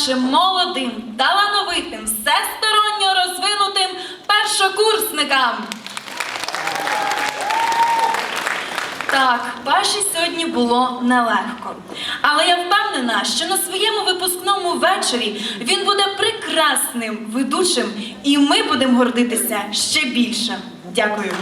нашим молодим, талановитим, всесторонньо розвинутим першокурсникам. Так, Паші сьогодні було нелегко. Але я впевнена, що на своєму випускному вечорі він буде прекрасним ведучим, і ми будемо гордитися ще більше. Дякую.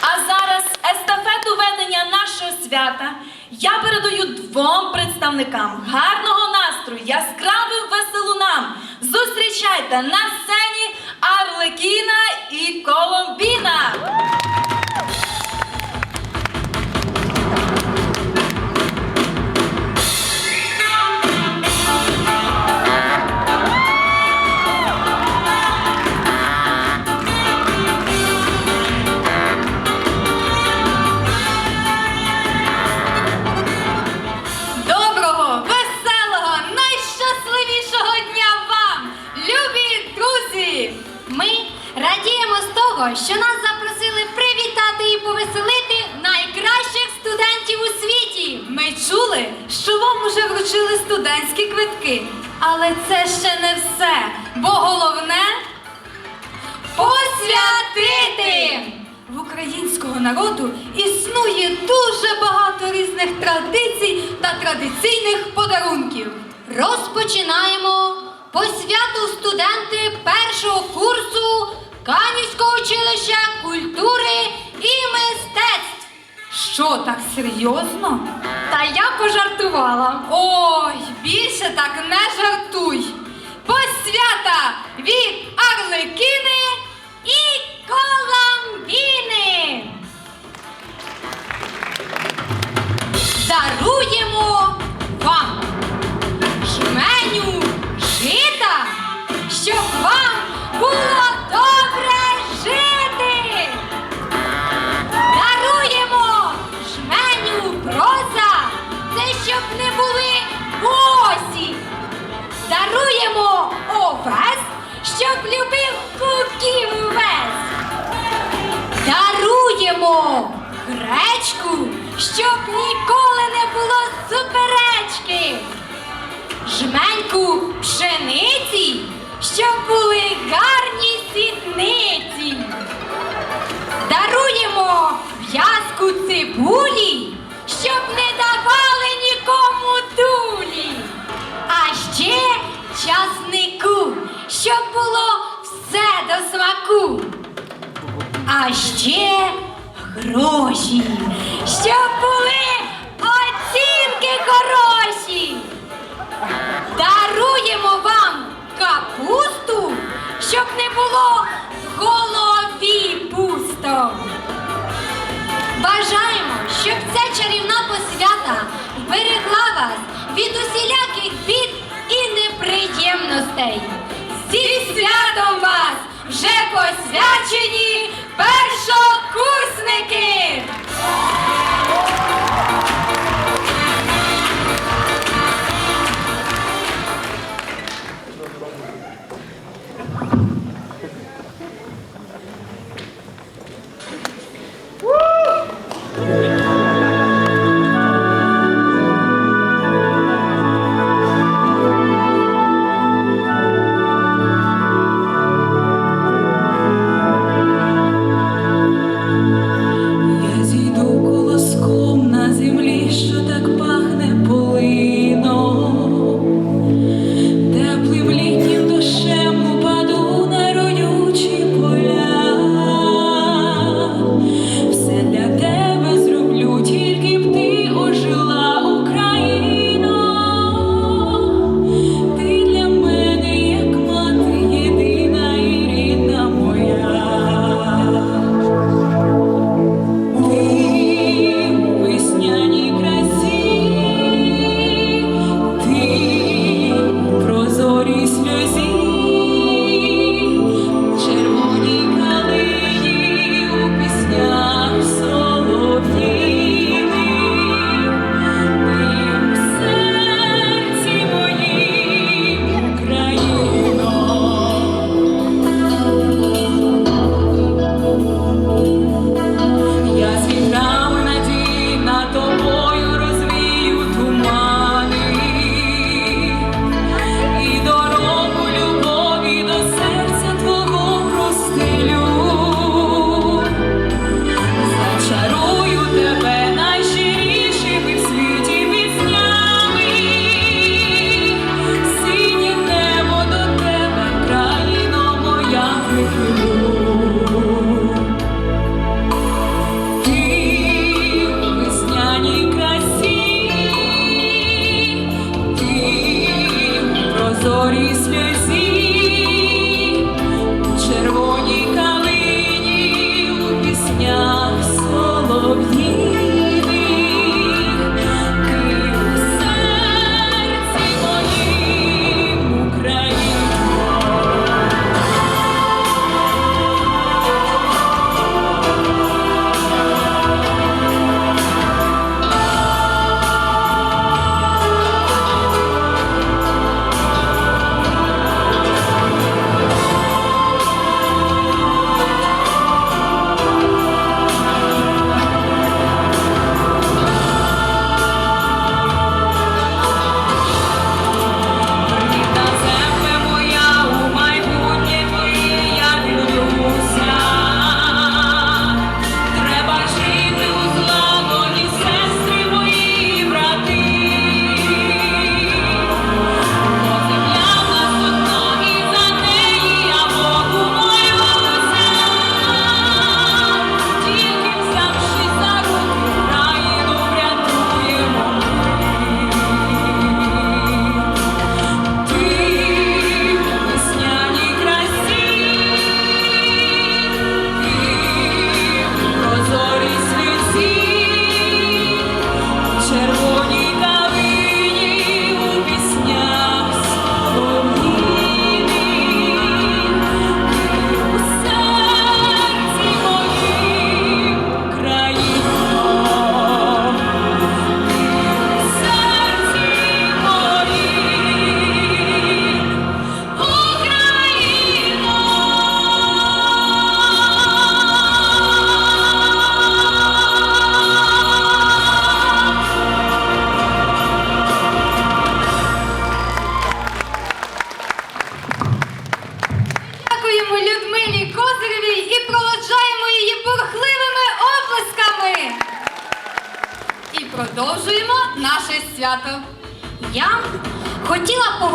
А зараз естафету ведення нашого свята я передаю двом представникам гарного настрою, яскравим веселунам. Зустрічайте на сцені Арлекіна і Коломбіна. Українського народу існує дуже багато різних традицій та традиційних подарунків. Розпочинаємо посвяту студенти першого курсу Канівського училища культури і мистецтв. Що так серйозно? Та я пожартувала. Ой, більше так не жартуй. Посвята від Арлекіни Даруємо гречку, щоб ніколи не було суперечки. Жменьку пшениці, щоб були гарні сітниці. Даруємо в'язку цибулі, щоб не давали нікому дулі. А ще часнику, щоб було все до смаку. А ще гроші, щоб були оцінки хороші. Даруємо вам капусту, щоб не було в голові пусто. Бажаємо, щоб ця чарівна посвята вберегла вас від усіляких бід і неприємностей. Зі святом вас вже посвячені першокурсники!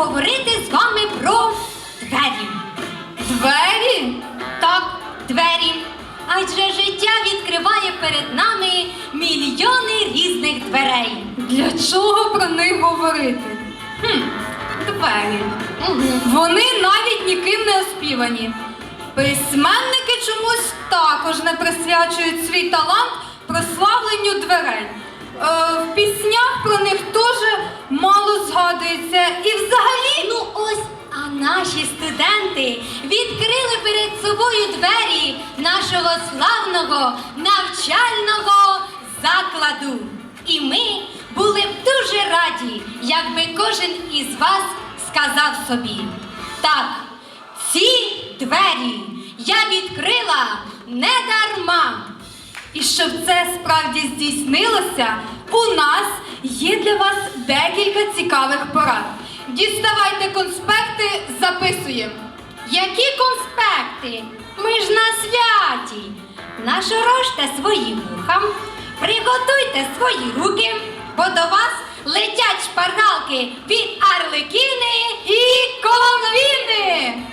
Поговорити з вами про двері. Двері? Так, двері. Адже життя відкриває перед нами мільйони різних дверей. Для чого про них говорити? Хм, двері. Вони навіть ніким не оспівані. Письменники чомусь також не присвячують свій талант прославленню дверей. Е, в піснях про них теж мало згадується. І взагалі, ну ось, а наші студенти відкрили перед собою двері нашого славного навчального закладу. І ми були б дуже раді, якби кожен із вас сказав собі. Так, ці двері я відкрила не дарма. І щоб це справді здійснилося, у нас є для вас декілька цікавих порад. Діставайте конспекти, записуємо. Які конспекти? Ми ж на святі. Нашороште свої вуха, приготуйте свої руки, бо до вас летять шпаргалки від Арлекіни і Коломвіни.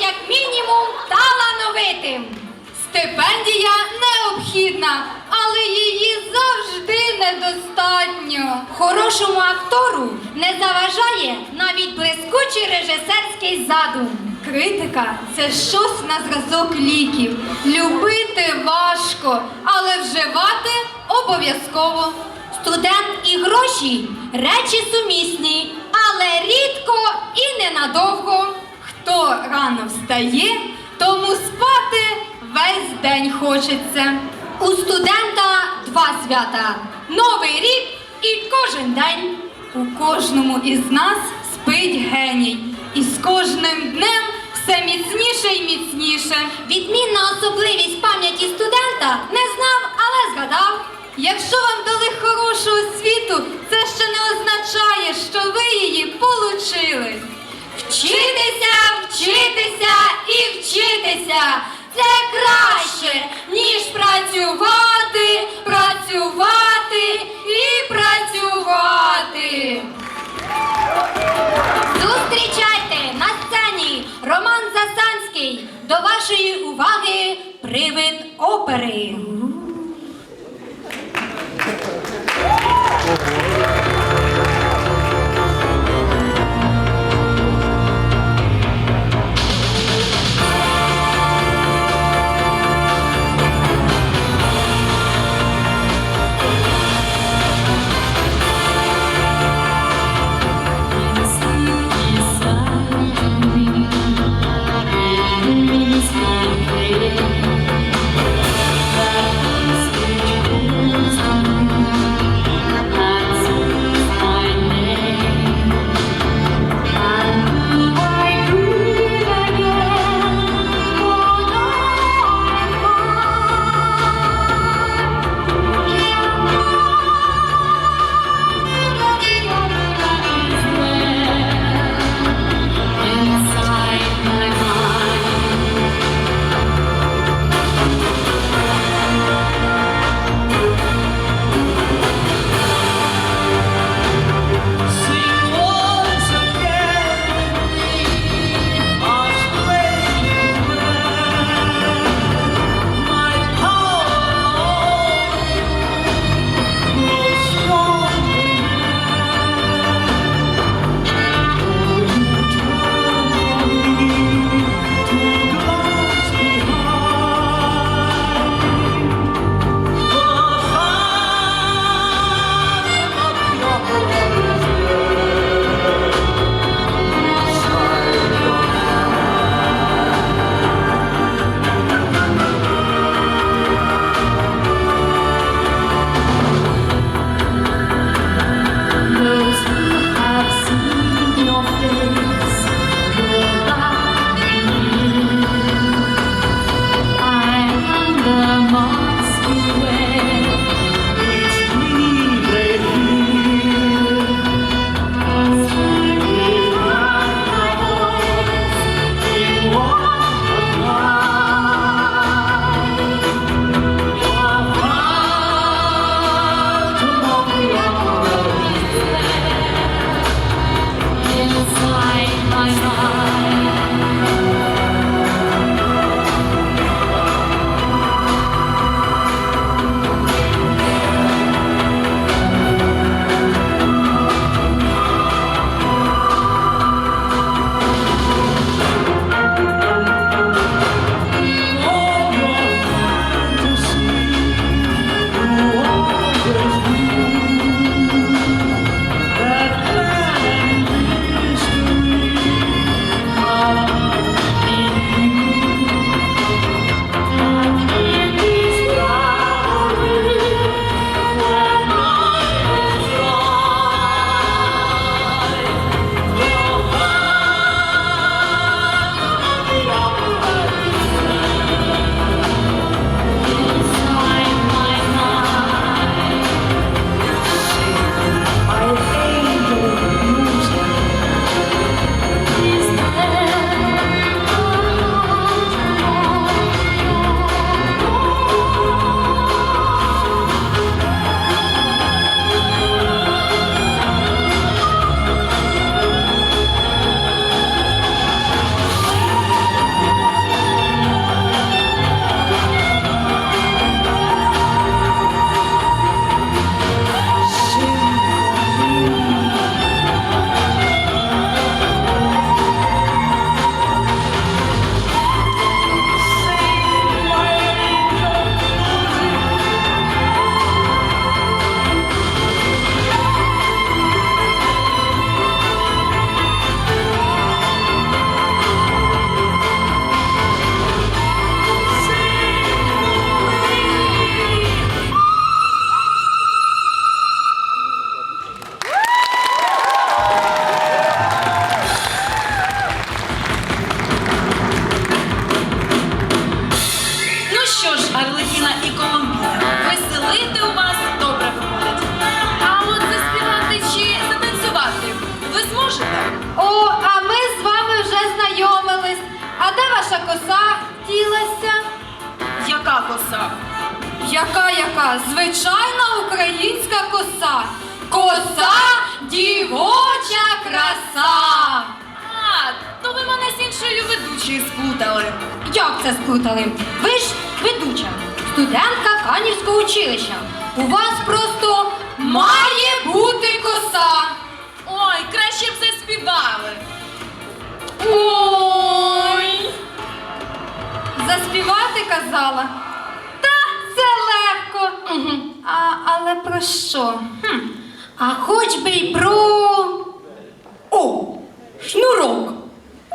Як мінімум талановитим. Стипендія необхідна, але її завжди недостатньо. Хорошому актору не заважає навіть блискучий режисерський задум. Критика це щось на зразок ліків. Любити важко, але вживати обов'язково. Студент і гроші речі сумісні, але рідко і ненадовго. Хто рано встає, тому спати весь день хочеться. У студента два свята Новий рік і кожен день. У кожному із нас спить геній, і з кожним днем все міцніше і міцніше. Відмінна особливість пам'яті студента не знав, але згадав. Якщо вам дали хорошу освіту, це ще не означає, що ви її получили. Вчитися, вчитися і вчитися це краще, ніж працювати, працювати і працювати. Зустрічайте на сцені Роман Засанський. До вашої уваги привид опери. Яка яка? Звичайна українська коса. Коса дівоча краса. А, то ви мене з іншою ведучою сплутали. Як це сплутали? Ви ж ведуча, студентка Канівського училища. У вас просто має бути коса. Ой, краще б заспівали. Ой. Заспівати казала. Та це легко. А, але про що? Хм. А хоч би й про. О! Шнурок.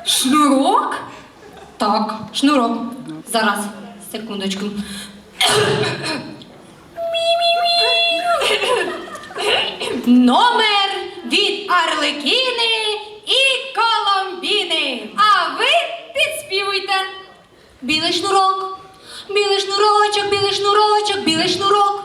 Шнурок? Так, шнурок. Зараз, секундочку. Номер від Арлекіни і Коломбіни. А ви підспівуйте. Білий шнурок, білий шнурочок, білий шнурочок, білий шнурок.